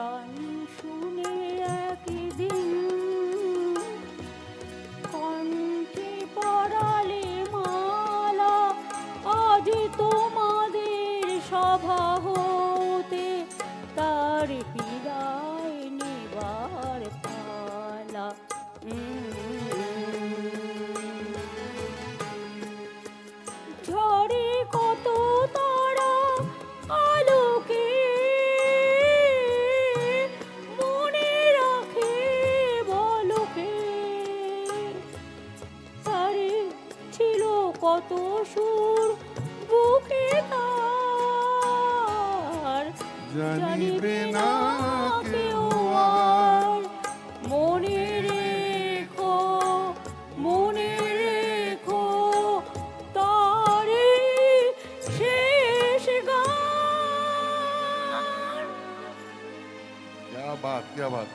গান শুনে একদিন কণ্ঠে পড়ালে মালা আজ তোমাদের সভা হতে তার বিদায় নেবার পালা। কত সুর বুকে তার জানিবে না কেউ আর মনে রেখো মনে রেখো তারে শেষ গান क्या बात क्या बात